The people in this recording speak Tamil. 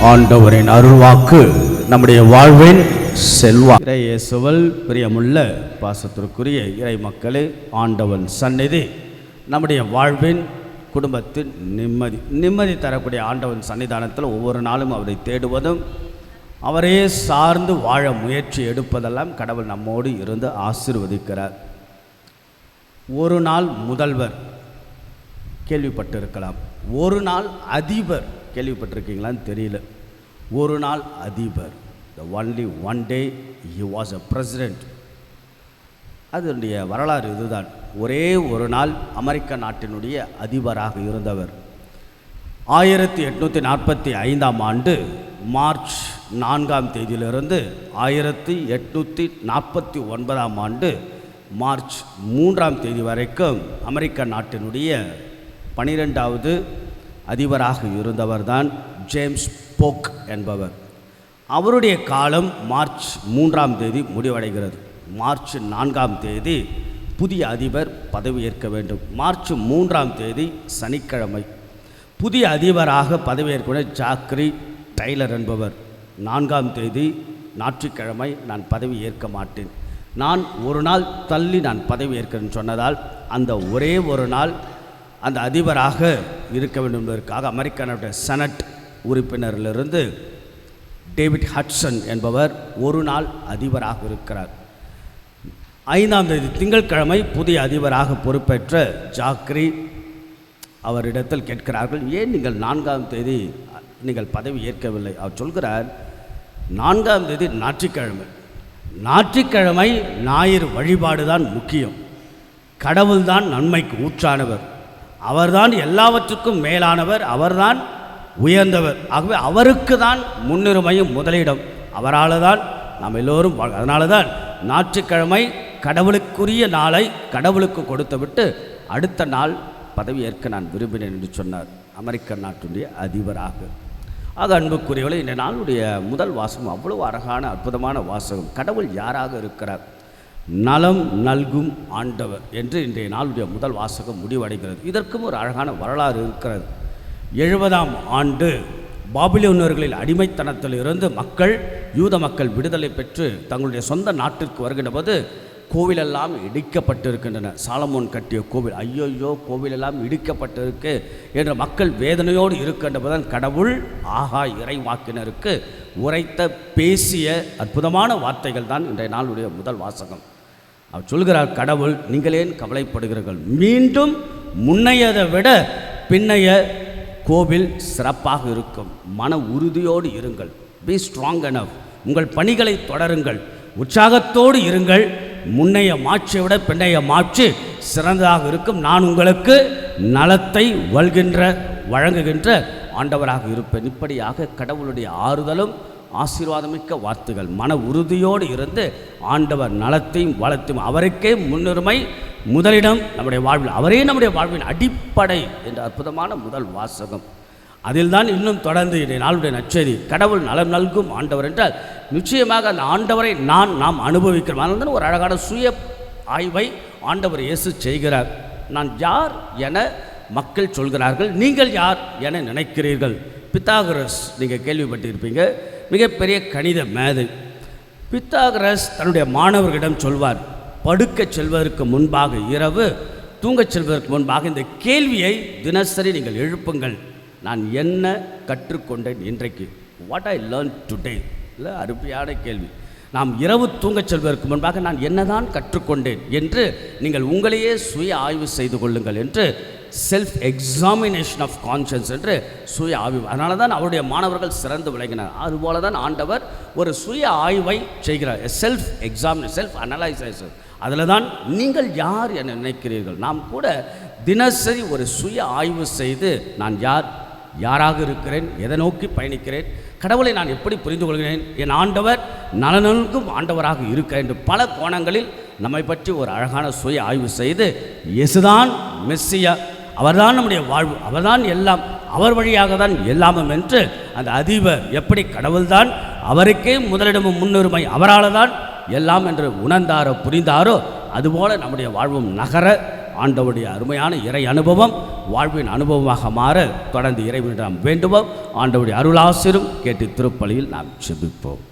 ஆண்டவரின் அருள்வாக்கு நம்முடைய வாழ்வின் செல்வா இறையேசுவல் பிரியமுள்ள பாசத்திற்குரிய இறை மக்களே ஆண்டவன் சந்நிதி நம்முடைய வாழ்வின் குடும்பத்தின் நிம்மதி. நிம்மதி தரக்கூடிய ஆண்டவன் சன்னிதானத்தில் ஒவ்வொரு நாளும் அவரை தேடுவதும் அவரையே சார்ந்து வாழ முயற்சி எடுப்பதெல்லாம் கடவுள் நம்மோடு இருந்து ஆசிர்வதிக்கிறார். ஒரு நாள் முதல்வர் கேள்விப்பட்டிருக்கலாம். ஒரு நாள் அதிபர் கேள்விப்பட்டிருக்கீங்களான்னு தெரியல. ஒரு நாள் அதிபர் the only one day he was a president அதனுடைய வரலாறு இதுதான். ஒரே ஒரு நாள் அமெரிக்க நாட்டினுடைய அதிபராக இருந்தவர். ஆயிரத்தி எட்நூற்றி நாற்பத்தி ஐந்தாம் ஆண்டு மார்ச் நான்காம் தேதியிலிருந்து ஆயிரத்தி எட்நூற்றி நாற்பத்தி ஒன்பதாம் ஆண்டு மார்ச் மூன்றாம் தேதி வரைக்கும் அமெரிக்க நாட்டினுடைய பனிரெண்டாவது அதிபராக இருந்தவர்தான் ஜேம்ஸ் போக் என்பவர். அவருடைய காலம் மார்ச் மூன்றாம் தேதி முடிவடைகிறது. மார்ச் நான்காம் தேதி புதிய அதிபர் பதவியேற்க வேண்டும். மார்ச் மூன்றாம் தேதி சனிக்கிழமை. புதிய அதிபராக பதவியேற்கிற ஜாக்ரி டைலர் என்பவர். நான்காம் தேதி ஞாயிற்றுக்கிழமை நான் பதவி ஏற்க மாட்டேன். நான் ஒரு நாள் தள்ளி நான் பதவி ஏற்கிறேன்னு சொன்னதால் அந்த ஒரே ஒரு நாள் அந்த அதிபராக இருக்க வேண்டும் என்பதற்காக அமெரிக்கானுடைய செனட் உறுப்பினரிலிருந்து டேவிட் ஹட்சன் என்பவர் ஒரு நாள் அதிபராக இருக்கிறார். ஐந்தாம் தேதி திங்கட்கிழமை புதிய அதிபராக பொறுப்பேற்ற ஜாக்ரி அவரிடத்தில் கேட்கிறார்கள் ஏன் நீங்கள் நான்காம் தேதி நீங்கள் பதவி ஏற்கவில்லை? அவர் சொல்கிறார் நான்காம் தேதி ஞாயிற்றுக்கிழமை. ஞாயிற்றுக்கிழமை ஞாயிறு வழிபாடு தான் முக்கியம். கடவுள்தான் நன்மைக்கு ஊற்றானவர். அவர்தான் எல்லாவற்றுக்கும் மேலானவர் அவர்தான் உயர்ந்தவர். ஆகவே அவருக்கு தான் முன்னுரிமையும் முதலிடம். அவரால் தான் நாம் எல்லோரும் அதனால தான் ஞாயிற்றுக்கிழமை கடவுளுக்குரிய நாளை கடவுளுக்கு கொடுத்து விட்டு அடுத்த நாள் பதவியேற்க நான் விரும்பினேன் என்று சொன்னார் அமெரிக்க நாட்டுடைய அதிபராக. ஆக அன்புக்குரியவர்கள் இந்த நாளுடைய முதல் வாசகம் அவ்வளவு அழகான அற்புதமான வாசகம். கடவுள் யாராக இருக்கிறார்? நலம் நல்கும் ஆண்டவர் என்று இன்றைய நாளுடைய முதல் வாசகம் முடிவடைகிறது. இதற்கும் ஒரு அழகான வரலாறு இருக்கிறது. எழுபதாம் ஆண்டு பாபிலோனியர்களின் அடிமைத்தனத்தில் இருந்து மக்கள் யூத மக்கள் விடுதலை பெற்று தங்களுடைய சொந்த நாட்டிற்கு வருகின்ற போது கோவிலெல்லாம் இடிக்கப்பட்டிருக்கின்றன. சாலமோன் கட்டிய கோவில் ஐயோயோ கோவிலெல்லாம் இடிக்கப்பட்டிருக்கு என்ற மக்கள் வேதனையோடு இருக்கின்றபோதுதான் கடவுள் ஆகா இறைவாக்கினருக்கு உரைத்த பேசிய அற்புதமான வார்த்தைகள் தான் இன்றைய நாளுடைய முதல் வாசகம். அவர் சொல்கிறார் கடவுள் நீங்களேன் கவலைப்படுகிறீர்கள்? மீண்டும் முன்னையதை விட பின்னைய கோவில் சிறப்பாக இருக்கும். மன உறுதியோடு இருங்கள். Be strong enough. உங்கள் பணிகளை தொடருங்கள். உற்சாகத்தோடு இருங்கள். முன்னைய மாட்சியை விட பின்னைய மாட்சி சிறந்ததாக இருக்கும். நான் உங்களுக்கு நலத்தை வல்கின்ற வழங்குகின்ற ஆண்டவராக இருப்பேன். இப்படியாக கடவுளுடைய ஆறுதலும் ஆசீர்வாதமிக்க வார்த்தைகள். மன உறுதியோடு இருந்து ஆண்டவர் நலத்தையும் வளத்தையும் அவருக்கே முன்னுரிமை முதலிடம் நம்முடைய வாழ்வில். அவரே நம்முடைய வாழ்வின் அடிப்படை என்ற அற்புதமான முதல் வாசகம். அதில்தான் இன்னும் தொடர்ந்து இன்றைய நாளுடைய நச்செய்தி கடவுள் நலம் நல்கும் ஆண்டவர் என்றால் நிச்சயமாக அந்த ஆண்டவரை நான் நாம் அனுபவிக்கிறோம். அதனால் ஒரு அழகான சுய ஆய்வை ஆண்டவர் இயேசு செய்கிறார். நான் யார் என மக்கள் சொல்கிறார்கள். நீங்கள் யார் என நினைக்கிறீர்கள்? பித்தாகரஸ் நீங்கள் கேள்விப்பட்டிருப்பீங்க. மிகப்பெரிய கணித மேது பித்தாகரஸ் தன்னுடைய மாணவர்களிடம் சொல்வார் படுக்கச் செல்வதற்கு முன்பாக இரவு தூங்கச் செல்வதற்கு முன்பாக இந்த கேள்வியை தினசரி நீங்கள் எழுப்புங்கள். நான் என்ன கற்றுக்கொண்டேன் இன்றைக்கு? வாட் ஐ லேர்ன் டுடே இல்லை அருமையான கேள்வி. நாம் இரவு தூங்கச் செல்வதற்கு முன்பாக நான் என்னதான் கற்றுக்கொண்டேன் என்று நீங்கள் உங்களையே சுய ஆய்வு செய்து கொள்ளுங்கள் என்று செல்ஃப் எக்ஸாமினேஷன் ஆஃப் கான்ஷியன்ஸ் என்று சுய ஆய்வு அதனால தான் அவருடைய மாணவர்கள் சிறந்து விளங்கினார். அதுபோல தான் ஆண்டவர் ஒரு சுய ஆய்வை செய்கிறார். செல்ஃப் எக்ஸாமினே செல்ஃப் அனலைசேஷன் அதில் தான் நீங்கள் யார் என நினைக்கிறீர்கள்? நாம் கூட தினசரி ஒரு சுய ஆய்வு செய்து நான் யார் யாராக இருக்கிறேன் எதை நோக்கி பயணிக்கிறேன் கடவுளை நான் எப்படி புரிந்து கொள்கிறேன் என் ஆண்டவர் நலனுக்கும் ஆண்டவராக இருக்க என்று பல கோணங்களில் நம்மை பற்றி ஒரு அழகான சுய ஆய்வு செய்து இயேசுதான் மெஸ்ஸியா அவர்தான் நம்முடைய வாழ்வு அவர்தான் எல்லாம் அவர் வழியாக தான் எல்லாமும் என்று அந்த அதிபர் எப்படி கடவுள்தான் அவருக்கே முதலிடமும் முன்னுரிமை அவரால் தான் எல்லாம் என்று உணர்ந்தாரோ புரிந்தாரோ அதுபோல நம்முடைய வாழ்வும் நகர ஆண்டவருடைய அருமையான இறை அனுபவம் வாழ்வின் அனுபவமாக மாற தொடர்ந்து இறைவனிடம் வேண்டுவோம். ஆண்டவருடைய அருளாசிரும் கேட்டு திருப்பலியில் நாம் செபிப்போம்.